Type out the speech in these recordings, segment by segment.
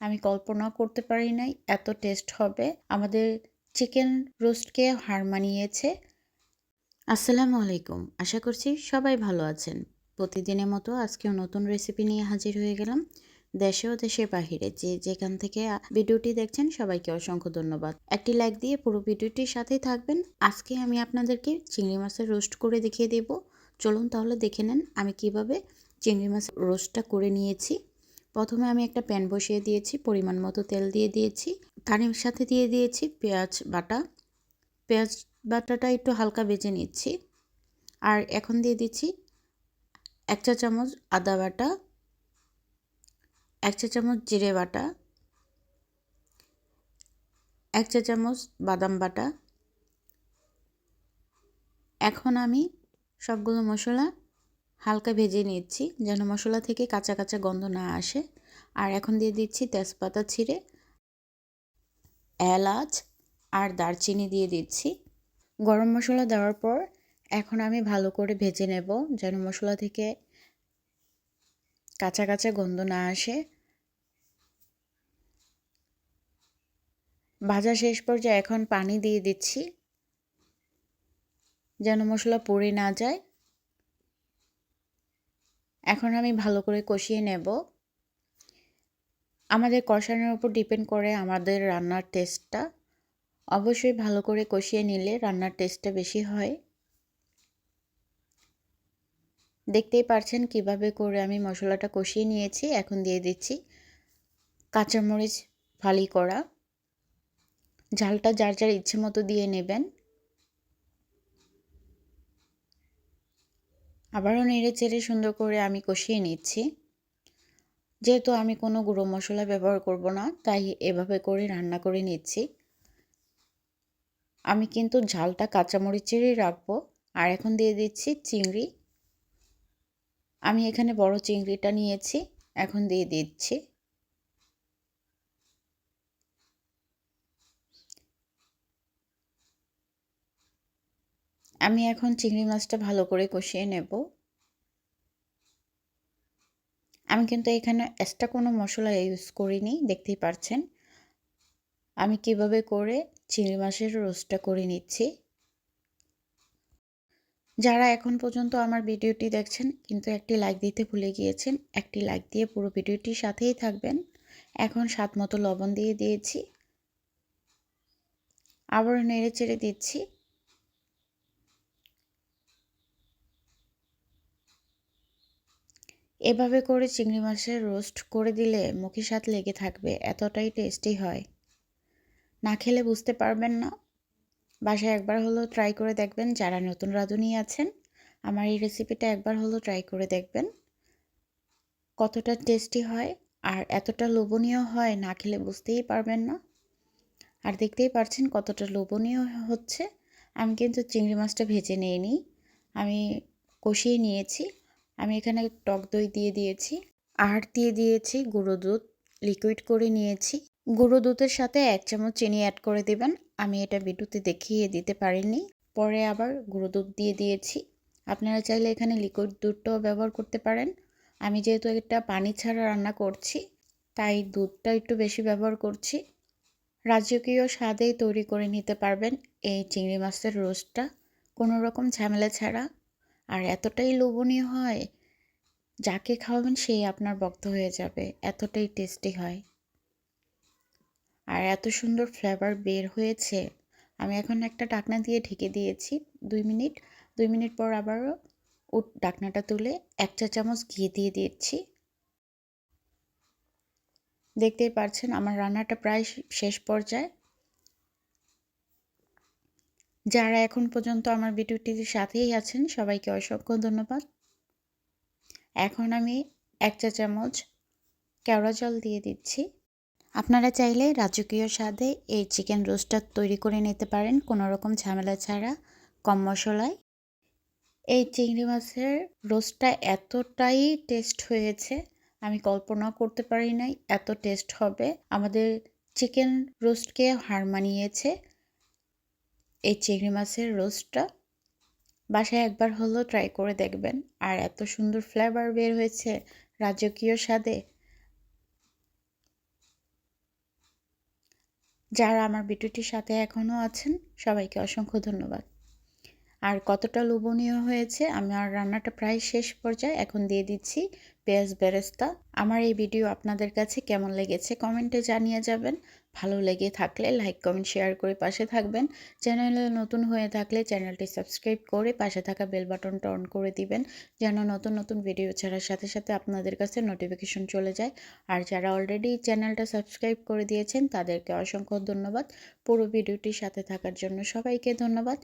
আমি কল্পনা করতে পারি নাই এত টেস্ট হবে। আমাদের চিকেন রোস্টকে হার মানিয়েছে। আসসালামু আলাইকুম। আশা করছি সবাই ভালো আছেন। প্রতিদিনের মতো আজকেও নতুন রেসিপি নিয়ে হাজির হয়ে গেলাম। দেশে ও দেশের বাহিরে যে যেখান থেকে ভিডিওটি দেখছেন সবাইকে অসংখ্য ধন্যবাদ। একটি লাইক দিয়ে পুরো ভিডিওটির সাথেই থাকবেন। আজকে আমি আপনাদেরকে চিংড়ি মাছের রোস্ট করে দেখিয়ে দেব। চলুন তাহলে দেখে নেন আমি কীভাবে চিংড়ি মাছের রোস্টটা করে নিয়েছি। প্রথমে আমি একটা প্যান বসিয়ে দিয়েছি, পরিমাণ মতো তেল দিয়ে দিয়েছি। তার সাথে দিয়ে দিয়েছি পেঁয়াজ বাটা। পেঁয়াজ বাটাটা একটু হালকা বেজে নিচ্ছি। আর এখন দিয়ে দিচ্ছি এক চা চামচ আদা বাটা, এক চা চামচ জিরে বাটা, এক চা চামচ বাদাম বাটা। এখন আমি সবগুলো মশলা হালকা ভেজে নিচ্ছি যেন মশলা থেকে কাঁচা কাঁচা গন্ধ না আসে। আর এখন দিয়ে দিচ্ছি তেজপাতা ছিঁড়ে, এলাচ আর দারচিনি দিয়ে দিচ্ছি। গরম মশলা দেওয়ার পর এখন আমি ভালো করে ভেজে নেব যেন মশলা থেকে কাঁচা কাঁচা গন্ধ না আসে। ভাজা শেষ পর্যায়ে এখন পানি দিয়ে দিচ্ছি যেন মশলা পড়ে না যায়। এখন আমি ভালো করে কষিয়ে নেব। আমাদের কষানোর উপর ডিপেন্ড করে আমাদের রান্নার টেস্টটা। অবশ্যই ভালো করে কষিয়ে নিলে রান্নার টেস্টটা বেশি হয়। দেখতেই পারছেন কীভাবে করে আমি মশলাটা কষিয়ে নিয়েছি। এখন দিয়ে দিচ্ছি কাঁচামরিচ ফালি করা। ঝালটা যার যার ইচ্ছে মতো দিয়ে নেবেন। আবারও নেড়ে চেড়ে সুন্দর করে আমি কষিয়ে নিচ্ছি। যেহেতু আমি কোনো গুঁড়ো মশলা ব্যবহার করব না, তাই এভাবে করে রান্না করে নিচ্ছি। আমি কিন্তু ঝালটা কাঁচামরিচেরই রাখব। আর এখন দিয়ে দিচ্ছি চিংড়ি। আমি এখানে বড় চিংড়িটা নিয়েছি, এখন দিয়ে দিচ্ছি। আমি এখন চিংড়ি মাছটা ভালো করে কষিয়ে নেব। আমি কিন্তু এখানে এক্সট্রা কোনো মশলা ইউজ করিনি, দেখতেই পারছেন। আমি কীভাবে করে চিংড়ি মাছের রোস্টটা করে নিচ্ছি। যারা এখন পর্যন্ত আমার ভিডিওটি দেখছেন, কিন্তু একটি লাইক দিতে ভুলে গিয়েছেন, একটি লাইক দিয়ে পুরো ভিডিওটির সাথেই থাকবেন। এখন স্বাদ মতো লবণ দিয়ে দিয়েছি। আবার নেড়ে চেড়ে দিচ্ছি। এভাবে করে চিংড়ি মাছের রোস্ট করে দিলে মুখে স্বাদ লেগে থাকবে, এতটাই টেস্টি হয়। না খেলে বুঝতে পারবেন না। বাসায় একবার হলেও ট্রাই করে দেখবেন, যারা নতুন রাঁধুনি আছেন, আমার এই রেসিপিটা একবার হলেও ট্রাই করে দেখবেন, কতটা টেস্টি হয় আর এতটা লোভনীয় হয়, না খেলে বুঝতেই পারবেন না। আর দেখতেই পারছেন কতটা লোভনীয় হচ্ছে। আমি কিন্তু চিংড়ি মাছটা ভেজে নিইনি, আমি কষিয়ে নিয়েছি। আমি এখানে টক দই দিয়ে দিয়েছি আর দিয়ে দিয়েছি, গুঁড়ো দুধ লিকুইড করে নিয়েছি। গুঁড়ো দুধের সাথে এক চামচ চিনি অ্যাড করে দেবেন। আমি এটা ভিডিওতে দেখিয়ে দিতে পারিনি। পরে আবার গুঁড়ো দুধ দিয়ে দিয়েছি। আপনারা চাইলে এখানে লিকুইড দুধটাও ব্যবহার করতে পারেন। আমি যেহেতু একটা পানি ছাড়া রান্না করছি, তাই দুধটা একটু বেশি ব্যবহার করছি। রাজকীয় স্বাদেই তৈরি করে নিতে পারবেন এই চিংড়ি মাছের রোস্টটা। কোনো রকম ঝামেলা ছাড়া আর এতটাই লোভনীয় হয়, যাকে খাওয়াবেন সেই আপনার বক্ত হয়ে যাবে, এতটাই টেস্টি হয়। আর এত সুন্দর ফ্লেভার বের হয়েছে, আমি এখন একটা ডাকনা দিয়ে ঢেকে দিয়েছি, দুই মিনিট দুই মিনিট পর আবারও উট ডাকনাটা তুলে এক চা চামচ ঘি দিয়ে দিচ্ছি। দেখতেই পারছেন, আমার রান্নাটা প্রায় শেষ পর্যায়ে যারা এখন পর্যন্ত আমার ভিডিওটির সাথেই আছেন, সবাইকে অসংখ্য ধন্যবাদ। এখন আমি এক চা চামচ কেওড়া জল দিয়ে দিচ্ছি। আপনারা চাইলে রাজকীয় স্বাদে এই চিকেন রোস্টটা তৈরি করে নিতে পারেন, কোনো রকম ঝামেলা ছাড়া, কম মশলায়। এই চিংড়ি মাছের রোস্টটা এতটাই টেস্ট হয়েছে, আমি কল্পনা করতে পারি নাই এত টেস্ট হবে। আমাদের চিকেন রোস্টকে হার মানিয়েছে। এই চিংড়ি মাছের রোস্টটা বাসায় একবার হলেও ট্রাই করে দেখবেন। আর এত সুন্দর ফ্লেভার বের হয়েছে রাজকীয় স্বাদে। যারা আমার ভিডিওটির সাথে এখনও আছেন, সবাইকে অসংখ্য ধন্যবাদ। আর কতটা লোভনীয় হয়েছে আমার রান্নাটা প্রায় শেষ পর্যায়ে এখন দিয়ে দিচ্ছি পেঁয়াজ বেরেস্তা। আমার এই ভিডিও আপনাদের কাছে কেমন লেগেছে কমেন্টে জানিয়ে যাবেন। ভালো লেগে থাকলে লাইক, কমেন্ট, শেয়ার করে পাশে থাকবেন। চ্যানেলে নতুন হয়ে থাকলে চ্যানেলটি সাবস্ক্রাইব করে পাশে থাকা বেল বাটনটা অন করে দিবেন, যেন নতুন নতুন ভিডিও ছাড়ার সাথে সাথে আপনাদের কাছে নোটিফিকেশন চলে যায়। আর যারা অলরেডি চ্যানেলটা সাবস্ক্রাইব করে দিয়েছেন, তাদেরকে অসংখ্য ধন্যবাদ। পুরো ভিডিওটির সাথে থাকার জন্য সবাইকে ধন্যবাদ।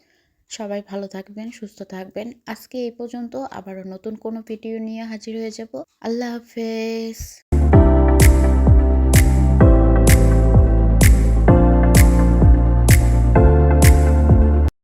সবাই ভালো থাকবেন, সুস্থ থাকবেন। আজকে এই পর্যন্ত আবারও নতুন কোনো ভিডিও নিয়ে হাজির হয়ে যাব। আল্লাহ হাফেজ।